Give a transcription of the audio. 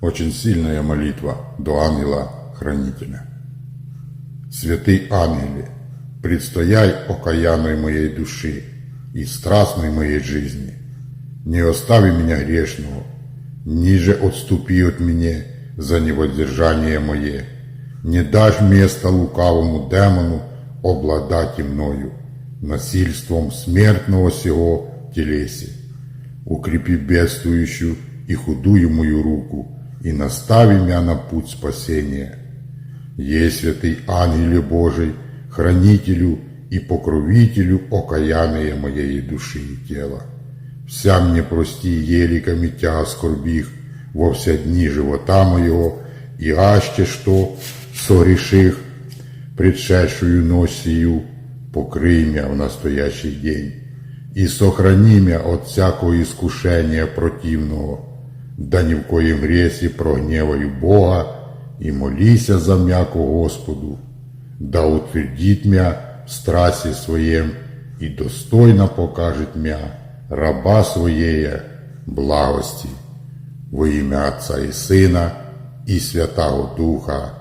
Очень сильная молитва до ангела-хранителя. Святый ангеле, предстояй окаянной моей души и страстной моей жизни. Не остави меня грешного, ниже отступи от меня за невоздержание мое. Не дашь места лукавому демону обладать мною, насильством смертного сего телеси. Укрепи бедствующую и худую мою руку, и настави меня на путь спасения. Ей, святый ангеле Божий, хранителю и покровителю окаянные моей души и тела. Вся мне прости еликами тя скорбих во все дни живота моего, и аще что согреших предшедшую ночь сию, покрый меня в настоящий день, и сохрани меня от всякого искушения противного, да ні в коем гресі прогневаю Бога, и молися за мяко Господу, да утвердит мя в страсі своєм і достойно покажет мя раба своєї благості во ім'я Отця і Сина і Святого Духа.